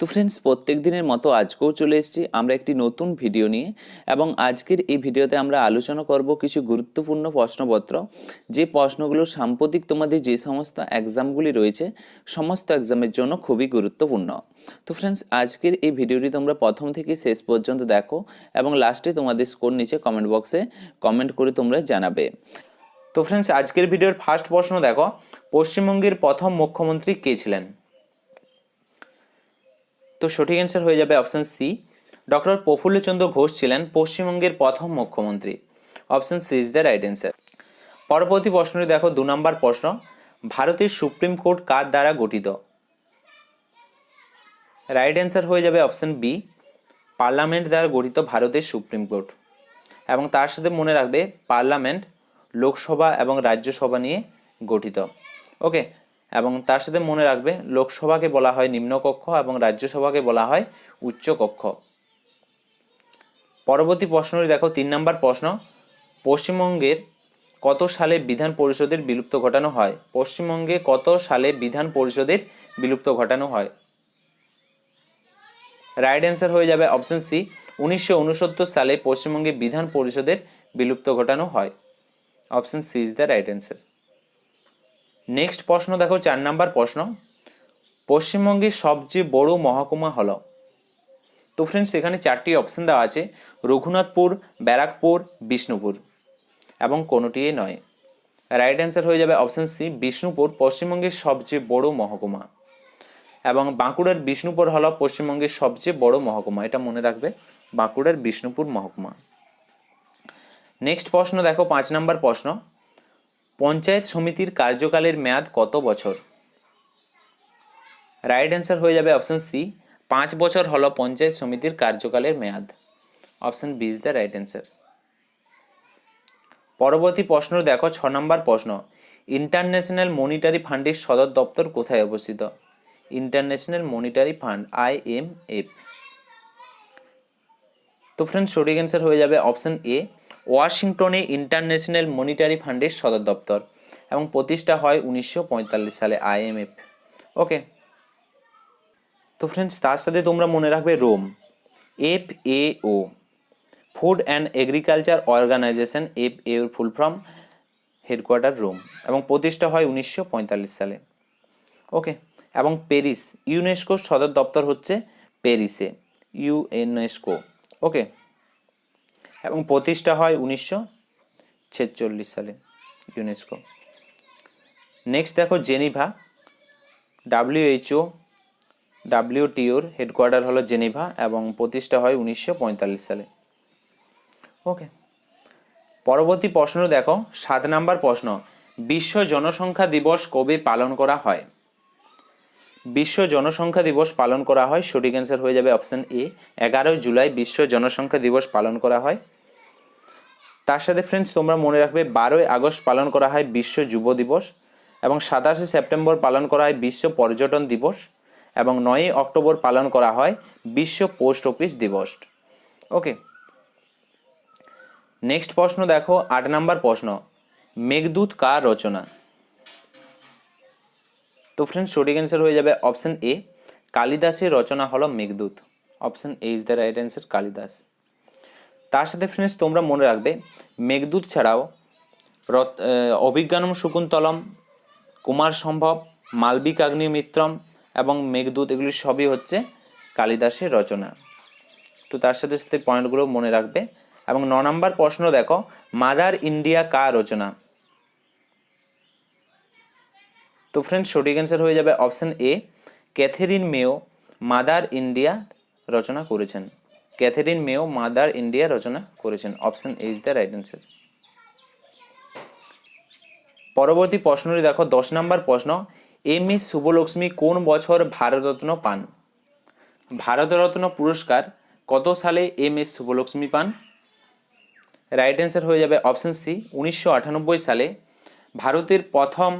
তো ফ্রেন্ডস প্রত্যেক দিনের মতো আজকেও চলে এসেছি আমরা একটি নতুন ভিডিও নিয়ে এবং আজকের এই ভিডিওতে আমরা আলোচনা করব কিছু গুরুত্বপূর্ণ প্রশ্নপত্র। যে প্রশ্নগুলো সাম্প্রতিক তোমাদের যে সমস্ত এক্সামগুলি রয়েছে, সমস্ত এক্সামের জন্য খুবই গুরুত্বপূর্ণ। তো ফ্রেন্ডস আজকের এই ভিডিওটি তোমরা প্রথম থেকে শেষ পর্যন্ত দেখো এবং লাস্টে তোমাদের স্কোর নিচে কমেন্ট বক্সে কমেন্ট করে তোমরা জানাবে। তো ফ্রেন্ডস আজকের ভিডিওর ফার্স্ট প্রশ্ন দেখো, পশ্চিমবঙ্গের প্রথম মুখ্যমন্ত্রী কে ছিলেন? তো সঠিক অ্যান্সার হয়ে যাবে option C doctor Prafulla Chandra Ghosh ছিলেন পশ্চিমবঙ্গের প্রথম মুখ্যমন্ত্রী। Option C is the right answer পরবর্তী প্রশ্নটি দেখো, দু নম্বর প্রশ্ন। ভারতের সুপ্রিম কোর্ট কার দ্বারা গঠিত? রাইট অ্যান্সার হয়ে যাবে অপশন বি পার্লামেন্ট দ্বারা গঠিত ভারতের সুপ্রিম কোর্ট। এবং তার সাথে মনে রাখবে, পার্লামেন্ট, লোকসভা এবং রাজ্যসভা নিয়ে গঠিত। ওকে এবং তার সাথে মনে রাখবে, লোকসভাকে বলা হয় নিম্নকক্ষ এবং রাজ্যসভাকে বলা হয় উচ্চকক্ষ। পরবর্তী প্রশ্নটি দেখো, তিন নম্বর প্রশ্ন, পশ্চিমবঙ্গের কত সালে বিধান পরিষদের বিলুপ্ত ঘটানো হয়? পশ্চিমবঙ্গে কত সালে বিধান পরিষদের বিলুপ্ত ঘটানো হয়? রাইট অ্যান্সার হয়ে যাবে অপশন সি, উনিশশো উনসত্তর সালে পশ্চিমবঙ্গে বিধান পরিষদের বিলুপ্ত ঘটানো হয়। Option C is the right answer. Next প্রশ্ন দেখো, চার নাম্বার প্রশ্ন। পশ্চিমবঙ্গের সবচেয়ে বড় মহকুমা হলো। তো ফ্রেন্ডস এখানে চারটি অপশন দেওয়া আছে, রঘুনাথপুর, ব্যারাকপুর, বিষ্ণুপুর। এবং কোনোটিই নয়। রাইট অ্যান্সার হয়ে যাবে অপশন সি বিষ্ণুপুর, পশ্চিমবঙ্গের সবচেয়ে বড় মহকুমা। এবং বাঁকুড়ার বিষ্ণুপুর হলো পশ্চিমবঙ্গের সবচেয়ে বড় মহকুমা। এটা মনে রাখবে, বাঁকুড়ার বিষ্ণুপুর মহকুমা। নেক্সট প্রশ্ন দেখো, পাঁচ নাম্বার প্রশ্ন। পঞ্চায়েত সমিতির কার্যকালের মেয়াদ কত বছর? রাইট অ্যান্সার হয়ে যাবে অপশন সি পাঁচ বছর হলো পঞ্চায়েত সমিতির কার্যকালের মেয়াদ। Option B is the right answer পরবর্তী প্রশ্ন দেখো, ছ নম্বর প্রশ্ন ইন্টারন্যাশনাল মনিটারি ফান্ডের সদর দপ্তর কোথায় অবস্থিত? International Monetary Fund I M F তো ফ্রেন্ড সঠিক অ্যান্সার হয়ে যাবে অপশান এ ওয়াশিংটনে ইন্টারন্যাশনাল মনিটারি ফান্ডের সদর দপ্তর এবং প্রতিষ্ঠা হয় উনিশশো পঁয়তাল্লিশ সালে আইএমএফ। ওকে। তো ফ্রেন্ডস তার সাথে তোমরা মনে রাখবে Rome. F A O food and agriculture organisation F A এর ফুল ফর্ম হেডকোয়ার্টার রোম এবং প্রতিষ্ঠা হয় উনিশশো পঁয়তাল্লিশ সালে। ওকে। এবং প্যারিস ইউনেস্কোর সদর দপ্তর হচ্ছে প্যারিসে ইউএনএসকো ওকে। এবং প্রতিষ্ঠা হয় উনিশশো ছেচল্লিশ সালে ইউনেস্কো নেক্সট দেখো জেনিভা ডাব্লিউএইচও ডাব্লিউটিওর হেডকোয়ার্টার হলো জেনিভা এবং প্রতিষ্ঠা হয় উনিশশো পঁয়তাল্লিশ সালে। ওকে পরবর্তী প্রশ্ন দেখো, সাত নাম্বার প্রশ্ন, বিশ্ব জনসংখ্যা দিবস কবে পালন করা হয়? বিশ্ব জনসংখ্যা দিবস পালন করা হয়, সঠিক অ্যান্সার হয়ে যাবে অপশন এ এগারোই জুলাই বিশ্ব জনসংখ্যা দিবস পালন করা হয়। তার সাথে ফ্রেন্ডস তোমরা মনে রাখবে বারোই আগস্ট পালন করা হয় বিশ্ব যুব দিবস এবং সাতাশে সেপ্টেম্বর পালন করা হয় বিশ্ব পর্যটন দিবস এবং নয়ই অক্টোবর পালন করা হয় বিশ্ব পোস্ট অফিস দিবস। ওকে নেক্সট প্রশ্ন দেখো, আট নাম্বার প্রশ্ন, মেঘদূত কার রচনা? তো ফ্রেন্ডস সঠিক অ্যান্সার হয়ে যাবে অপশন এ কালিদাসের রচনা হলো Meghaduta. Option A is the right answer Kalidasa. তার সাথে ফ্রেন্ডস তোমরা মনে রাখবে, মেঘদূত ছাড়াও রত অভিজ্ঞানম শকুন্তলম, কুমার সম্ভব, মালবিক আগ্নিমিত্রম এবং মেঘদূত, এগুলি সবই হচ্ছে কালিদাসের রচনা। তো তার সাথে সাথে পয়েন্টগুলো মনে রাখবে। এবং ন নম্বর প্রশ্ন দেখো, মাদার ইন্ডিয়া কার রচনা? তো ফ্রেন্ডস সঠিক অ্যান্সার হয়ে যাবে option A Catherine Mayo Mother India রচনা করেছেন। ক্যাথেরিন মেও মাদার ইন্ডিয়া রচনা করেছেন। Option A is the right answer পরবর্তী প্রশ্নটি দেখো, দশ নম্বর প্রশ্ন। এম এস শুভলক্ষ্মী কোন বছর ভারতরত্ন পান? ভারতরত্ন পুরস্কার কত সালে এম এস শুভলক্ষ্মী পান? রাইট অ্যান্সার হয়ে যাবে অপশন সি উনিশশো আটানব্বই সালে। ভারতের প্রথম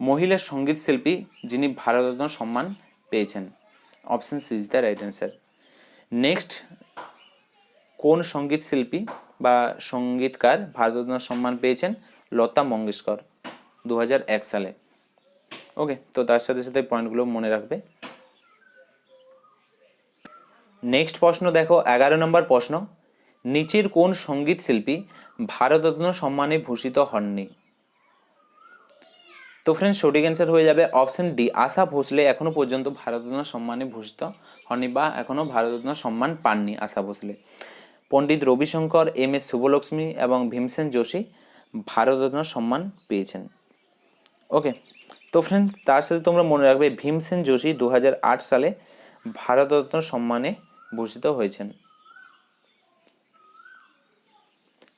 মহিলা সংগীত শিল্পী যিনি ভারতরত্ন সম্মান পেয়েছেন। Option C is the right answer next কোন সংগীত শিল্পী বা সঙ্গীতকার ভারতরত্ন সম্মান পেয়েছেন লতা মঙ্গেশকর দু হাজার এক সালে? ওকে তো তার সাথে সাথে পয়েন্টগুলো মনে রাখবে। নেক্সট প্রশ্ন দেখো, এগারো নম্বর প্রশ্ন। নিচের কোন সংগীত শিল্পী ভারতরত্ন সম্মানে ভূষিত হননি? তো ফ্রেন্ডস সঠিক অ্যান্সার হয়ে যাবে অপশন ডি আশা ভোসলে এখনও পর্যন্ত ভারতরত্ন সম্মানে ভূষিত হননি বা এখনও ভারতরত্ন সম্মান পাননি আশা ভোসলে। পণ্ডিত রবিশঙ্কর, এম এস শুভলক্ষ্মী এবং ভীমসেন যোশী ভারতরত্ন সম্মান পেয়েছেন। ওকে তো ফ্রেন্ডস তার সাথে তোমরা মনে রাখবে ভীমসেন যোশী দু হাজার আট সালে ভারতরত্ন সম্মানে ভূষিত হয়েছেন।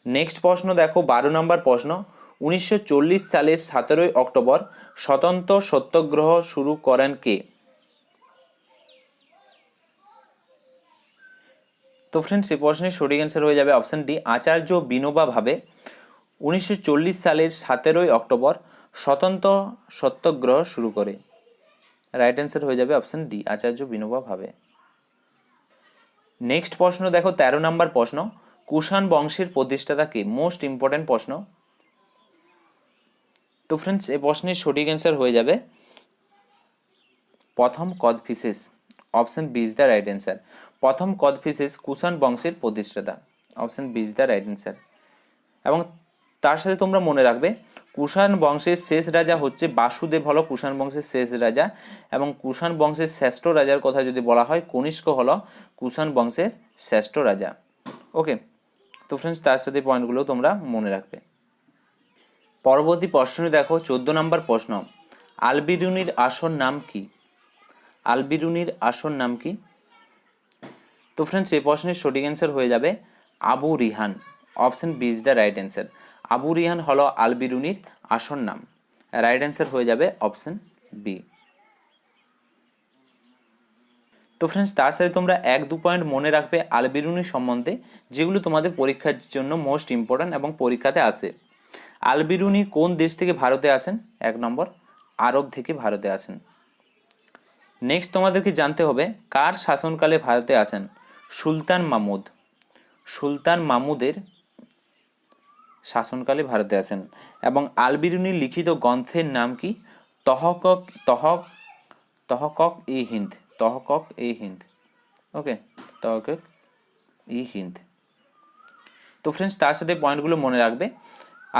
নেক্সট প্রশ্ন দেখো, বারো নম্বর প্রশ্ন। উনিশশো চল্লিশ সালের সতেরোই অক্টোবর স্বতন্ত্র সত্যাগ্রহ শুরু করেন কে? তো ফ্রেন্ডস এই প্রশ্নের সঠিক অ্যান্সার হয়ে যাবে অপশন ডি আচার্য বিনোবা ভাবে উনিশশো সালের সতেরোই অক্টোবর স্বতন্ত্র সত্যাগ্রহ শুরু করে। রাইট অ্যান্সার হয়ে যাবে অপশন ডি আচার্য বিনোবা ভাবে। নেক্সট প্রশ্ন দেখো, তেরো নম্বর প্রশ্ন, কুষাণ বংশের প্রতিষ্ঠাতা কে? মোস্ট ইম্পর্ট্যান্ট প্রশ্ন। তো ফ্রেন্ডস এই প্রশ্নের সঠিক অ্যান্সার হয়ে যাবে প্রথম Kadphises option B is the right answer প্রথম কদফিসেস কুষাণ বংশের প্রতিষ্ঠাতা। Option B is the right answer এবং তার সাথে তোমরা মনে রাখবে, কুষাণ বংশের শেষ রাজা হচ্ছে বাসুদেব হলো কুষাণ বংশের শেষ রাজা এবং কুষাণ বংশের শ্রেষ্ঠ রাজার কথা যদি বলা হয়, কনিষ্ক হলো কুষাণ বংশের শ্রেষ্ঠ রাজা। ওকে তো ফ্রেন্ডস তার সাথে পয়েন্টগুলো তোমরা মনে রাখবে। পরবর্তী প্রশ্নে দেখো, চোদ্দ নম্বর প্রশ্ন। আলবিরুনির আসর নাম কি? আলবিরুনির আসর নাম কি? তো ফ্রেন্ডস এই প্রশ্নের সঠিক অ্যান্সার হয়ে যাবে Abu Rihan option B is the right answer Abu Rihan হলো আলবিরুনির আসর নাম। রাইট অ্যান্সার হয়ে যাবে অপশন বি তো ফ্রেন্ডস তার সাথে তোমরা এক দু পয়েন্ট মনে রাখবে আলবিরুনি সম্বন্ধে, যেগুলো তোমাদের পরীক্ষার জন্য মোস্ট ইম্পর্ট্যান্ট এবং পরীক্ষাতে আসে আলবিরুনি কোন দেশ থেকে ভারতে আসেন? এক নম্বর, আরব থেকে ভারতে আসেন। নেক্সট তোমাদেরকে জানতে হবে, কার শাসনকালে ভারতে আসেন? সুলতান মামুদ। সুলতান মামুদের শাসনকালে ভারতে আসেন এবং আলবিরুনির লিখিত গ্রন্থের নাম কি? তহকক, তহক, তহকক ই হিন্দ, তহকক ই হিন্দ। ওকে তহকক ই হিন্দ। তো ফ্রেন্ডস তার সাথে পয়েন্টগুলো মনে রাখবে।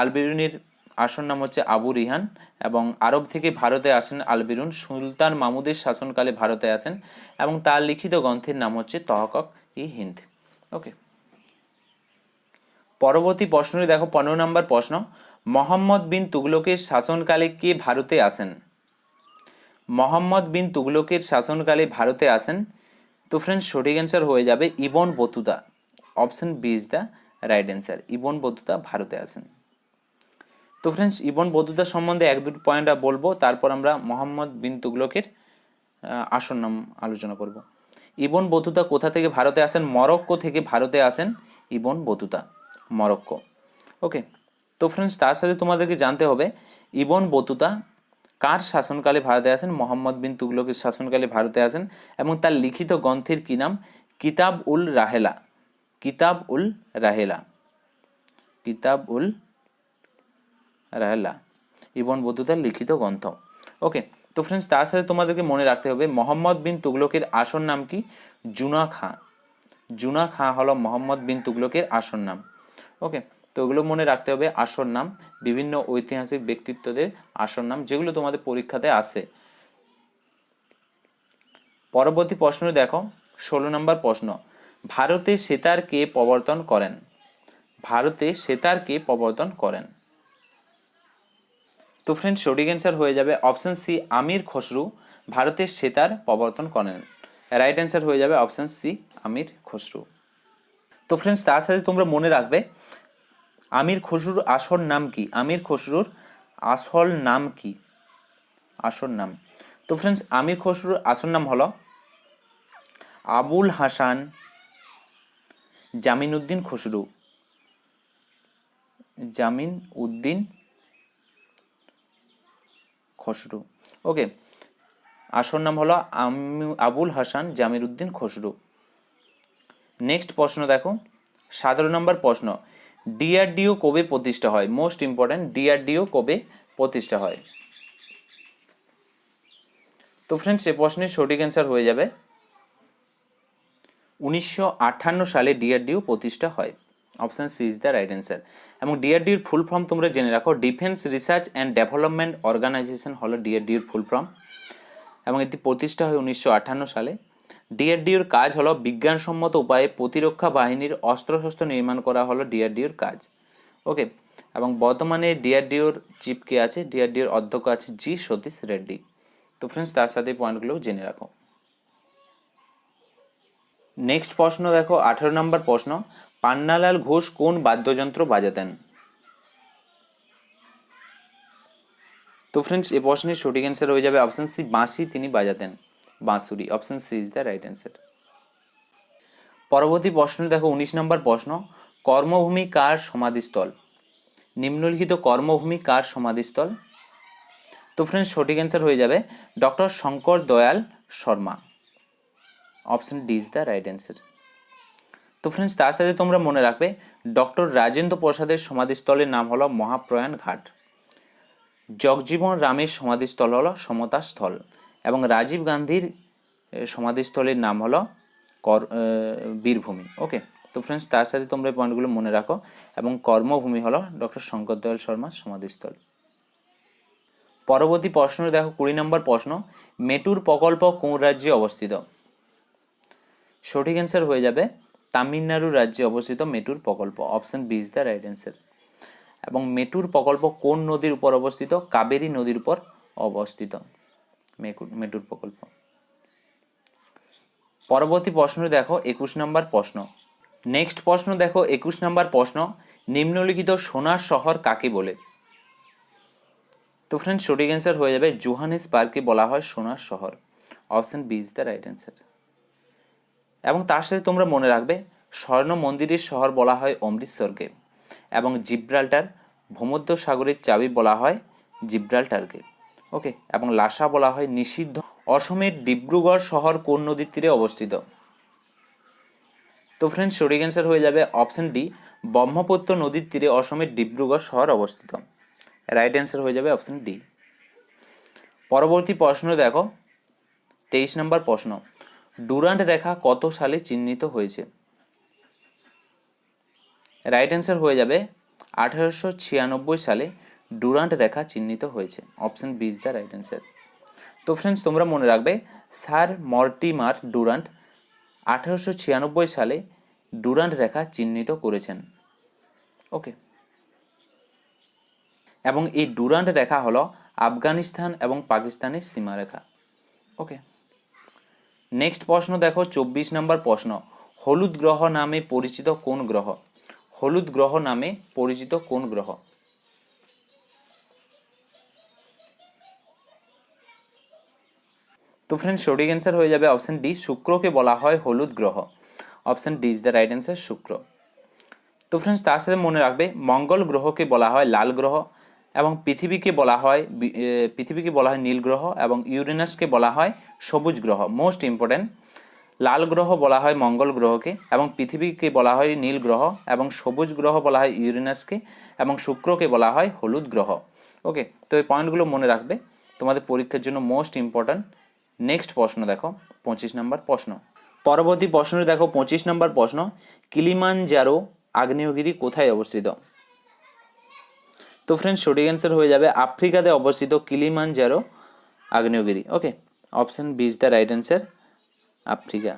আলবিরুনির আসন নাম হচ্ছে আবু রিহান এবং আরব থেকে ভারতে আসেন আলবিরুন। সুলতান মামুদের শাসনকালে ভারতে আসেন এবং তার লিখিত গ্রন্থের নাম হচ্ছে তহকক ই হিন্দ ওকে পরবর্তী প্রশ্নটি দেখো, পনেরো নম্বর প্রশ্ন। মোহাম্মদ বিন তুগলকের শাসনকালে কে ভারতে আসেন? মোহাম্মদ বিন তুগলকের শাসনকালে ভারতে আসেন। তো ফ্রেন্ডস সঠিক অ্যান্সার হয়ে যাবে Ibn Battuta. Option B is the right answer Ibn Battuta ভারতে আসেন। তো ফ্রেন্ডস ইবন বতুতা সম্বন্ধে এক দুটো পয়েন্ট বলব, তারপর আমরা মোহাম্মদ বিন তুগলকের আসন নাম আলোচনা করব। ইবন বতুতা কোথা থেকে ভারতে আসেন? মরক্কো থেকে ভারতে আসেন ইবন বতুতা, মরক্কো। ওকে তো ফ্রেন্ডস তার সাথে তোমাদেরকে জানতে হবে, ইবন বতুতা কার শাসনকালে ভারতে আসেন? মোহাম্মদ বিন তুগলকের শাসনকালে ভারতে আসেন এবং তার লিখিত গ্রন্থের কি নাম? কিতাব উল রাহেলা। কিতাব উল রাহেলা। কিতাব উল রাহেলা। ইবন বতুতার লিখিত গ্রন্থ। ওকে তো ফ্রেন্ডস তার সাথে তোমাদেরকে মনে রাখতে হবে, মোহাম্মদ বিন তুগলকের আসন নাম কি? জুনা খাঁ। জুনা খাঁ হলো মোহাম্মদ বিন তুগলকের আসন নাম। ওকে তো ওগুলো মনে রাখতে হবে আসর নাম, বিভিন্ন ঐতিহাসিক ব্যক্তিত্বদের আসর নাম, যেগুলো তোমাদের পরীক্ষাতে আসে পরবর্তী প্রশ্ন দেখো, ষোলো নম্বর প্রশ্ন, ভারতে সেতার কে প্রবর্তন করেন। ভারতে সেতার কে প্রবর্তন করেন। তো ফ্রেন্ড সঠিক অ্যান্সার হয়ে যাবে অপশান সি আমির খসরু ভারতের সেতার প্রবর্তন করেন। রাইট অ্যান্সার হয়ে যাবে অপশন সি আমির খসরু তো ফ্রেন্ডস তার সাথে তোমরা মনে রাখবে আমির খসরুর আসল নাম কি? আমির খসরুর আসল নাম কি? আসল নাম। তো ফ্রেন্ডস আমির খসরুর আসল নাম হলো আবুল হাসান জামিন উদ্দিন খসরু। জামিন উদ্দিন খসরু। ওকে আসল নাম হলো আমি, আবুল হাসান জামির উদ্দিন খসরু। নেক্সট প্রশ্ন দেখো। সতেরো নম্বর প্রশ্ন, ডিআরডিও কবে প্রতিষ্ঠা হয়? মোস্ট ইম্পর্ট্যান্ট ডিআরডিও কবে প্রতিষ্ঠা হয়? তো ফ্রেন্ডস এ প্রশ্নের সঠিক অ্যান্সার হয়ে যাবে। উনিশশো আটান্ন সালে ডিআরডিও প্রতিষ্ঠা হয়। Option C is the right answer এবং ডিআরডিওর ফুল ফর্ম তোমরা জেনে রাখো defence research and development organisation হলো ডিআরডিওর ফুল ফর্ম এবং এটি প্রতিষ্ঠা হয় উনিশশো আটান্ন সালে। ডিআরডিওর কাজ হলো বিজ্ঞানসম্মত উপায়ে প্রতিরক্ষা বাহিনীর অস্ত্রশস্ত্র নির্মাণ করা হলো ডিআরডিওর কাজ। ওকে এবং বর্তমানে ডিআরডিওর চিফ কে আছে? ডিআরডিওর অধ্যক্ষ আছে জি সতীশ রেড্ডি। তো ফ্রেন্ডস তার সাথে পয়েন্টগুলো জেনে রাখো। নেক্সট প্রশ্ন দেখো, আঠেরো নম্বর প্রশ্ন। পান্নালাল ঘোষ কোন বাদ্যযন্ত্র বাজাতেন? তো ফ্রেন্ডস এই প্রশ্নের সঠিক অ্যান্সার হয়ে যাবে অপশন সি বাঁশি তিনি বাজাতেন। Bansuri option C is the right answer পরবর্তী প্রশ্ন দেখো, উনিশ নম্বর প্রশ্ন, কর্মভূমি কার সমাধিস্থল? নিম্নলিখিত কর্মভূমি কার সমাধিস্থল? তো ফ্রেন্ডস সঠিক অ্যান্সার হয়ে যাবে doctor Shankar Dayal Sharma. Option D is the right answer তো ফ্রেন্ডস তার সাথে তোমরা মনে রাখবে ডক্টর রাজেন্দ্র প্রসাদের সমাধিস্থলের নাম হলো মহাপ্রয়াণ ঘাট। জগজীবন রামের সমাধিস্থল হলো সমতা স্থল এবং রাজীব গান্ধীর সমাধিস্থলের নাম হলো কর বীরভূমি। ওকে তো ফ্রেন্ডস তার সাথে তোমরা পয়েন্টগুলো মনে রাখো এবং কর্মভূমি হলো ডক্টর শঙ্কর দয়াল শর্মার সমাধিস্থল। পরবর্তী প্রশ্ন, দেখো কুড়ি নম্বর প্রশ্ন, মেটুর প্রকল্প কোন রাজ্যে অবস্থিত? সঠিক অ্যান্সার হয়ে যাবে তামিলনাড়ু রাজ্যে অবস্থিত মেটুর প্রকল্প option B is the right answer এবং মেটুর প্রকল্প কোন নদীর উপর অবস্থিত? কাবেরী নদীর উপর অবস্থিত। মেটুর প্রকল্প। পরবর্তী প্রশ্ন দেখো, একুশ নম্বর প্রশ্ন। নেক্সট প্রশ্ন দেখো, একুশ নম্বর প্রশ্ন। নিম্নলিখিত সোনার শহর কাকে বলে? তো ফ্রেন্ড সঠিক অ্যান্সার হয়ে যাবে, জোহানেস পার্কে বলা হয় সোনার শহর। Option B is the right answer এবং তার সাথে তোমরা মনে রাখবে স্বর্ণ মন্দিরের শহর বলা হয় অমৃতসরকে এবং জিব্রাল্টার ভূমধ্য সাগরের চাবি বলা হয় জিব্রাল্টারকে। ওকে, এবং লাসা বলা হয় নিষিদ্ধ। অসমের ডিব্রুগড় শহর কোন নদীর তীরে অবস্থিত? তো ফ্রেন্ডস সঠিক অ্যান্সার হয়ে যাবে অপশন ডি ব্রহ্মপুত্র নদীর তীরে অসমের ডিব্রুগড় শহর অবস্থিত। রাইট অ্যান্সার হয়ে যাবে অপশন ডি পরবর্তী প্রশ্ন দেখো, তেইশ নম্বর প্রশ্ন। ডুরান্ট রেখা কত সালে চিহ্নিত হয়েছে? রাইট অ্যান্সার হয়ে যাবে, আঠারোশো ছিয়ানব্বই সালে ডুরান্ট রেখা চিহ্নিত হয়েছে। Option B is the right answer তো ফ্রেন্ডস তোমরা মনে রাখবে, স্যার মর্টিমার ডুরান্ট আঠারোশো ছিয়ানব্বই সালে ডুরান্ট রেখা চিহ্নিত করেছেন। ওকে এবং এই ডুরান্ট রেখা হলো আফগানিস্তান এবং পাকিস্তানের সীমারেখা। ওকে নেক্সট প্রশ্ন দেখো, চব্বিশ নম্বর প্রশ্ন। হলুদ গ্রহ নামে পরিচিত কোন গ্রহ? হলুদ গ্রহ নামে পরিচিত কোন গ্রহ? তো ফ্রেন্ড সঠিক অ্যান্সার হয়ে যাবে অপশন ডি শুক্রকে বলা হয় হলুদ গ্রহ। Option D is the right answer শুক্র। তো ফ্রেন্ডস তার সাথে মনে রাখবে, মঙ্গল গ্রহকে বলা হয় লাল গ্রহ। এবং পৃথিবীকে বলা হয় পৃথিবীকে বলা হয় নীল গ্রহ এবং ইউরেনাসকে বলা হয় সবুজ গ্রহ। মোস্ট ইম্পর্ট্যান্ট লাল গ্রহ বলা হয় মঙ্গল গ্রহকে এবং পৃথিবীকে বলা হয় নীল গ্রহ এবং সবুজ গ্রহ বলা হয় ইউরেনাসকে এবং শুক্রকে বলা হয় হলুদ গ্রহ। ওকে তো এই পয়েন্টগুলো মনে রাখবে। তোমাদের পরীক্ষার জন্য মোস্ট ইম্পর্ট্যান্ট নেক্সট প্রশ্ন দেখো, পঁচিশ নম্বর প্রশ্ন। পরবর্তী প্রশ্ন দেখো, পঁচিশ নম্বর প্রশ্ন কিলিমান কিলিমানজারো আগ্নেয়গিরি কোথায় অবস্থিত? তো ফ্রেন্ডস সঠিক অ্যান্সার হয়ে যাবে আফ্রিকাতে অবস্থিত কিলিমানজারো আগ্নেয়গিরি। Okay option B is the right answer Africa.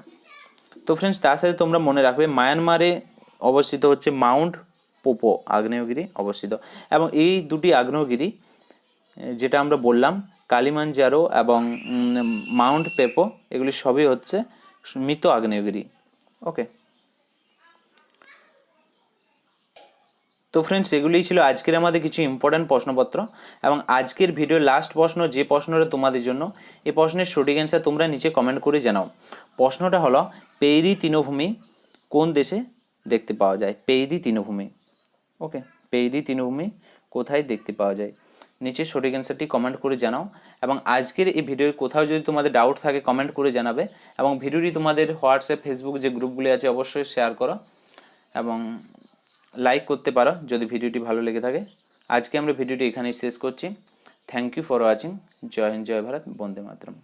তো ফ্রেন্ডস তার সাথে তোমরা মনে রাখবে, মায়ানমারে অবস্থিত হচ্ছে মাউন্ট পোপো আগ্নেয়গিরি অবস্থিত। এবং এই দুটি আগ্নেয়গিরি, যেটা আমরা বললাম কালিমানজারো এবং মাউন্ট পেপো, এগুলি সবই হচ্ছে মৃত আগ্নেয়গিরি। ওকে তো ফ্রেন্ডস এগুলোই ছিল আজকের আমাদের কিছু ইম্পর্ট্যান্ট প্রশ্নপত্র এবং আজকের ভিডিও লাস্ট প্রশ্ন, যে প্রশ্নটা তোমাদের জন্য এই প্রশ্নের সঠিক অ্যান্সার তোমরা নিচে কমেন্ট করে জানাও। প্রশ্নটা হলো, পেইরি তৃণভূমি কোন দেশে দেখতে পাওয়া যায়? পেইরি তৃণভূমি। ওকে পেইরি তৃণভূমি কোথায় দেখতে পাওয়া যায়? নিচে সঠিক অ্যান্সারটি কমেন্ট করে জানাও এবং আজকের এই ভিডিওর কোথাও যদি তোমাদের ডাউট থাকে কমেন্ট করে জানাবে এবং ভিডিওটি তোমাদের হোয়াটসঅ্যাপ ফেসবুক যে গ্রুপগুলি আছে, অবশ্যই শেয়ার করো এবং লাইক করতে পারো, যদি ভিডিওটি ভালো লেগে থাকে। আজকে আমরা ভিডিওটি এখানেই শেষ করছি। থ্যাংক ইউ ফর ওয়াচিং জয় হিন্দ, জয় ভারত, বন্দে মাতরম।